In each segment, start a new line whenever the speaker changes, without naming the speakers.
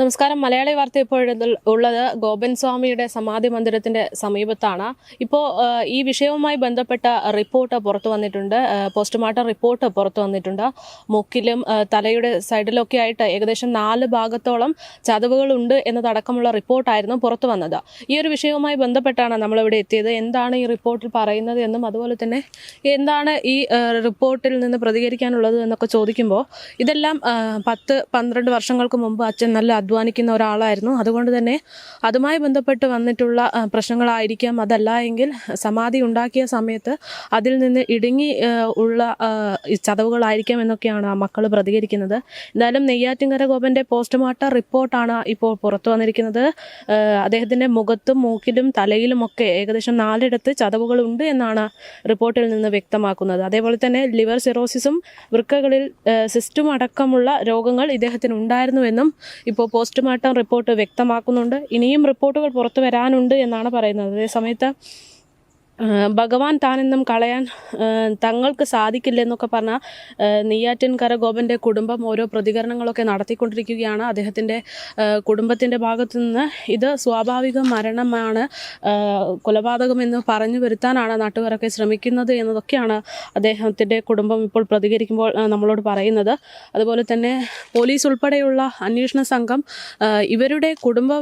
നമസ്കാരം. മലയാളി വാർത്ത ഇപ്പോൾ ഉള്ളത് ഗോപൻ സ്വാമിയുടെ സമാധി മന്ദിരത്തിന്റെ സമീപത്താണ്. ഇപ്പോൾ ഈ വിഷയവുമായി ബന്ധപ്പെട്ട റിപ്പോർട്ട് പുറത്തു വന്നിട്ടുണ്ട്. പോസ്റ്റ്മോർട്ടം റിപ്പോർട്ട് പുറത്തു വന്നിട്ടുണ്ട്. മൂക്കിലും തലയുടെ സൈഡിലൊക്കെ ആയിട്ട് ഏകദേശം നാല് ഭാഗത്തോളം ചതവുകളുണ്ട് എന്നതടക്കമുള്ള റിപ്പോർട്ടായിരുന്നു പുറത്തു വന്നത്. ഈ ഒരു വിഷയവുമായി ബന്ധപ്പെട്ടാണ് നമ്മളിവിടെ എത്തിയത്. എന്താണ് ഈ റിപ്പോർട്ടിൽ പറയുന്നത് എന്നും അതുപോലെ തന്നെ എന്താണ് ഈ റിപ്പോർട്ടിൽ നിന്ന് പ്രതികരിക്കാനുള്ളത് എന്നൊക്കെ ചോദിക്കുമ്പോൾ ഇതെല്ലാം പത്ത് പന്ത്രണ്ട് വർഷങ്ങൾക്ക് മുമ്പ് അച്ഛൻ നല്ല അധ്വാനിക്കുന്ന ഒരാളായിരുന്നു. അതുകൊണ്ട് തന്നെ അതുമായി ബന്ധപ്പെട്ട് വന്നിട്ടുള്ള പ്രശ്നങ്ങളായിരിക്കാം. അതല്ല എങ്കിൽ സമാധി ഉണ്ടാക്കിയ സമയത്ത് അതിൽ നിന്ന് ഇടുങ്ങി ഉള്ള ചതവുകളായിരിക്കാം എന്നൊക്കെയാണ് ആ മക്കൾ പ്രതികരിക്കുന്നത്. എന്തായാലും നെയ്യാറ്റിൻകര ഗോപന്റെ പോസ്റ്റ്മോർട്ടം റിപ്പോർട്ടാണ് ഇപ്പോൾ പുറത്തു വന്നിരിക്കുന്നത്. അദ്ദേഹത്തിന്റെ മുഖത്തും മൂക്കിലും തലയിലും ഒക്കെ ഏകദേശം നാലിടത്ത് ചതവുകളുണ്ട് എന്നാണ് റിപ്പോർട്ടിൽ നിന്ന് വ്യക്തമാക്കുന്നത്. അതേപോലെ തന്നെ ലിവർ സിറോസിസും വൃക്കകളിൽ സിസ്റ്റും അടക്കമുള്ള രോഗങ്ങൾ ഇദ്ദേഹത്തിന് ഉണ്ടായിരുന്നുവെന്നും ഇപ്പോൾ പോസ്റ്റ്മോർട്ടം റിപ്പോർട്ട് വ്യക്തമാക്കുന്നുണ്ട്. ഇനിയും റിപ്പോർട്ടുകൾ പുറത്തു വരാനുണ്ട് എന്നാണ് പറയുന്നത്. അതേസമയത്ത് ഭഗവാൻ താനെന്നും കളയാൻ തങ്ങൾക്ക് തങ്ങൾക്ക് സാധിക്കില്ലെന്നൊക്കെ പറഞ്ഞ നെയ്യാറ്റിൻകര ഗോപന്റെ കുടുംബം ഓരോ പ്രതികരണങ്ങളൊക്കെ നടത്തിക്കൊണ്ടിരിക്കുകയാണ്. അദ്ദേഹത്തിന്റെ കുടുംബത്തിന്റെ ഭാഗത്തു നിന്ന് ഇത് സ്വാഭാവിക മരണമാണ് കൊലപാതകമെന്ന് പറഞ്ഞു വരുത്താനാണ് നാട്ടുകാരൊക്കെ ശ്രമിക്കുന്നത് എന്നതൊക്കെയാണ് അദ്ദേഹത്തിന്റെ കുടുംബം ഇപ്പോൾ പ്രതികരിക്കുമ്പോൾ നമ്മളോട് പറയുന്നത്. അതുപോലെ തന്നെ പോലീസ് ഉൾപ്പെടെയുള്ള അന്വേഷണ സംഘം ഇവരുടെ കുടുംബ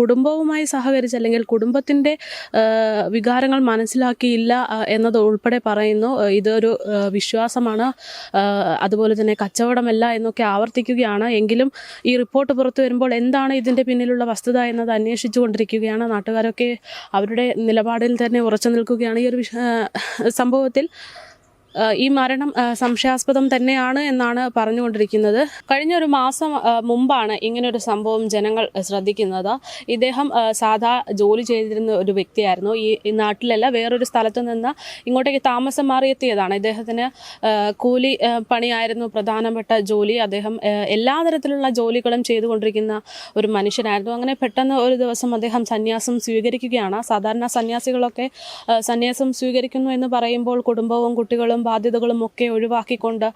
കുടുംബവുമായി സഹകരിച്ച് അല്ലെങ്കിൽ കുടുംബത്തിന്റെ വികാരങ്ങൾ വികാരങ്ങൾ മനസ്സിലാക്കിയില്ല എന്നത് ഉൾപ്പെടെ പറയുന്നു. ഇതൊരു വിശ്വാസമാണ്. അതുപോലെ തന്നെ കച്ചവടമല്ല എന്നൊക്കെ ആവർത്തിക്കുകയാണ്. എങ്കിലും ഈ റിപ്പോർട്ട് പുറത്തു വരുമ്പോൾ എന്താണ് ഇതിന്റെ പിന്നിലുള്ള വസ്തുത എന്നത് അന്വേഷിച്ചു കൊണ്ടിരിക്കുകയാണ്. നാട്ടുകാരൊക്കെ അവരുടെ നിലപാടിൽ തന്നെ ഉറച്ചു നിൽക്കുകയാണ് ഈ ഒരു സംഭവത്തിൽ. ഈ മരണം സംശയാസ്പദം തന്നെയാണ് എന്നാണ് പറഞ്ഞുകൊണ്ടിരിക്കുന്നത്. കഴിഞ്ഞ ഒരു മാസം മുമ്പാണ് ഇങ്ങനൊരു സംഭവം ജനങ്ങൾ ശ്രദ്ധിക്കുന്നത്. ഇദ്ദേഹം സാധാ ജോലി ചെയ്തിരുന്ന ഒരു വ്യക്തിയായിരുന്നു. ഈ നാട്ടിലല്ല വേറൊരു സ്ഥലത്ത് നിന്ന് ഇങ്ങോട്ടേക്ക് താമസം മാറിയെത്തിയതാണ്. ഇദ്ദേഹത്തിന് കൂലി പണിയായിരുന്നു പ്രധാനപ്പെട്ട ജോലി. അദ്ദേഹം എല്ലാ തരത്തിലുള്ള ജോലികളും ചെയ്തുകൊണ്ടിരിക്കുന്ന ഒരു മനുഷ്യനായിരുന്നു. അങ്ങനെ പെട്ടെന്ന് ഒരു ദിവസം അദ്ദേഹം സന്യാസം സ്വീകരിക്കുകയാണ്. സാധാരണ സന്യാസികളൊക്കെ സന്യാസം സ്വീകരിക്കുന്നു എന്ന് പറയുമ്പോൾ കുടുംബവും കുട്ടികളും ബാധ്യതകളും ഒക്കെ ഒഴിവാക്കിക്കൊണ്ട്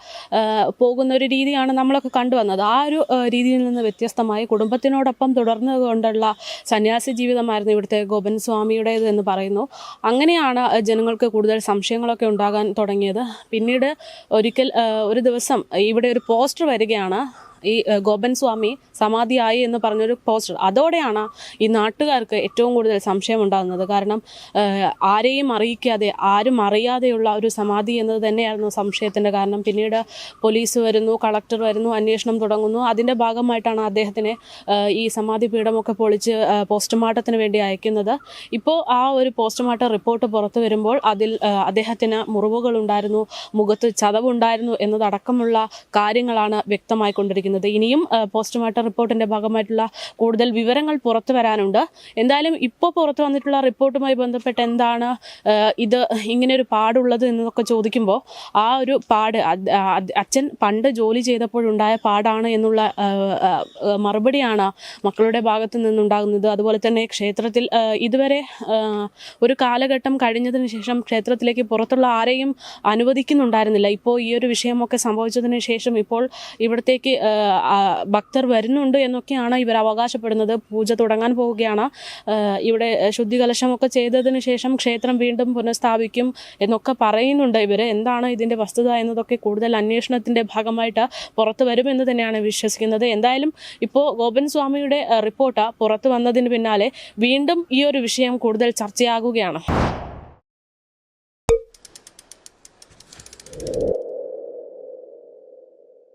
പോകുന്ന ഒരു രീതിയാണ് നമ്മളൊക്കെ കണ്ടുവന്നത്. ആ ഒരു രീതിയിൽ നിന്ന് വ്യത്യസ്തമായി കുടുംബത്തിനോടൊപ്പം തുടർന്നു കൊണ്ടുള്ള സന്യാസി ജീവിതമായിരുന്നു ഇവിടുത്തെ ഗോപൻ സ്വാമിയുടേത് എന്ന് പറയുന്നു. അങ്ങനെയാണ് ജനങ്ങൾക്ക് കൂടുതൽ സംശയങ്ങളൊക്കെ ഉണ്ടാകാൻ തുടങ്ങിയത്. പിന്നീട് ഒരിക്കൽ ഒരു ദിവസം ഇവിടെ ഒരു പോസ്റ്റർ വരികയാണ്. ഈ ഗോപൻ സ്വാമി സമാധിയായി എന്ന് പറഞ്ഞൊരു പോസ്റ്റർ. അതോടെയാണ് ഈ നാട്ടുകാർക്ക് ഏറ്റവും കൂടുതൽ സംശയം ഉണ്ടാകുന്നത്. കാരണം ആരെയും അറിയിക്കാതെ ആരും അറിയാതെയുള്ള ഒരു സമാധി എന്നത് തന്നെയായിരുന്നു സംശയത്തിന്റെ കാരണം. പിന്നീട് പോലീസ് വരുന്നു കളക്ടർ വരുന്നു അന്വേഷണം തുടങ്ങുന്നു. അതിന്റെ ഭാഗമായിട്ടാണ് അദ്ദേഹത്തിനെ ഈ സമാധി പീഠമൊക്കെ പൊളിച്ച് പോസ്റ്റ്മോർട്ടത്തിന് വേണ്ടി അയക്കുന്നത്. ഇപ്പോൾ ആ ഒരു പോസ്റ്റ്മോർട്ടം റിപ്പോർട്ട് പുറത്തു വരുമ്പോൾ അതിൽ അദ്ദേഹത്തിന് മുറിവുകളുണ്ടായിരുന്നു മുഖത്ത് ചതവുണ്ടായിരുന്നു എന്നതടക്കമുള്ള കാര്യങ്ങളാണ് വ്യക്തമായിക്കൊണ്ടിരിക്കുന്നത്. ഇനിയും ഏഹ്, പോസ്റ്റ്മോർട്ടം റിപ്പോർട്ടിന്റെ ഭാഗമായിട്ടുള്ള കൂടുതൽ വിവരങ്ങൾ പുറത്തു വരാനുണ്ട്. എന്തായാലും ഇപ്പോൾ പുറത്തു വന്നിട്ടുള്ള റിപ്പോർട്ടുമായി ബന്ധപ്പെട്ട് എന്താണ് ഇത് ഇങ്ങനെ ഒരു പാടുള്ളത് എന്നൊക്കെ ചോദിക്കുമ്പോൾ ആ ഒരു പാട് അച്ഛൻ പണ്ട് ജോലി ചെയ്തപ്പോഴുണ്ടായ പാടാണ് എന്നുള്ള മറുപടിയാണ് മക്കളുടെ ഭാഗത്തു നിന്നുണ്ടാകുന്നത്. അതുപോലെ തന്നെ ക്ഷേത്രത്തിൽ ഇതുവരെ ഒരു കാലഘട്ടം കഴിഞ്ഞതിന് ശേഷം ക്ഷേത്രത്തിലേക്ക് പുറത്തുള്ള ആരെയും അനുവദിക്കുന്നുണ്ടായിരുന്നില്ല. ഇപ്പോൾ ഈ ഒരു വിഷയമൊക്കെ സംഭവിച്ചതിന് ശേഷം ഇപ്പോൾ ഇവിടത്തേക്ക് ഭക്തർ വരുന്നുണ്ട് എന്നൊക്കെയാണ് ഇവർ അവകാശപ്പെടുന്നത്. പൂജ തുടങ്ങാൻ പോവുകയാണ്. ഇവിടെ ശുദ്ധികലശമൊക്കെ ചെയ്തതിന് ശേഷം ക്ഷേത്രം വീണ്ടും പുനഃസ്ഥാപിക്കും എന്നൊക്കെ പറയുന്നുണ്ട് ഇവർ എന്താണ് ഇതിന്റെ വസ്തുത എന്നതൊക്കെ കൂടുതൽ അന്വേഷണത്തിന്റെ ഭാഗമായിട്ട് പുറത്തു വരുമെന്ന് തന്നെയാണ് വിശ്വസിക്കുന്നത്. എന്തായാലും ഇപ്പോൾ ഗോപൻ സ്വാമിയുടെ റിപ്പോർട്ട് പുറത്തു വന്നതിന് പിന്നാലെ വീണ്ടും ഈ ഒരു വിഷയം കൂടുതൽ ചർച്ചയാകുകയാണ്.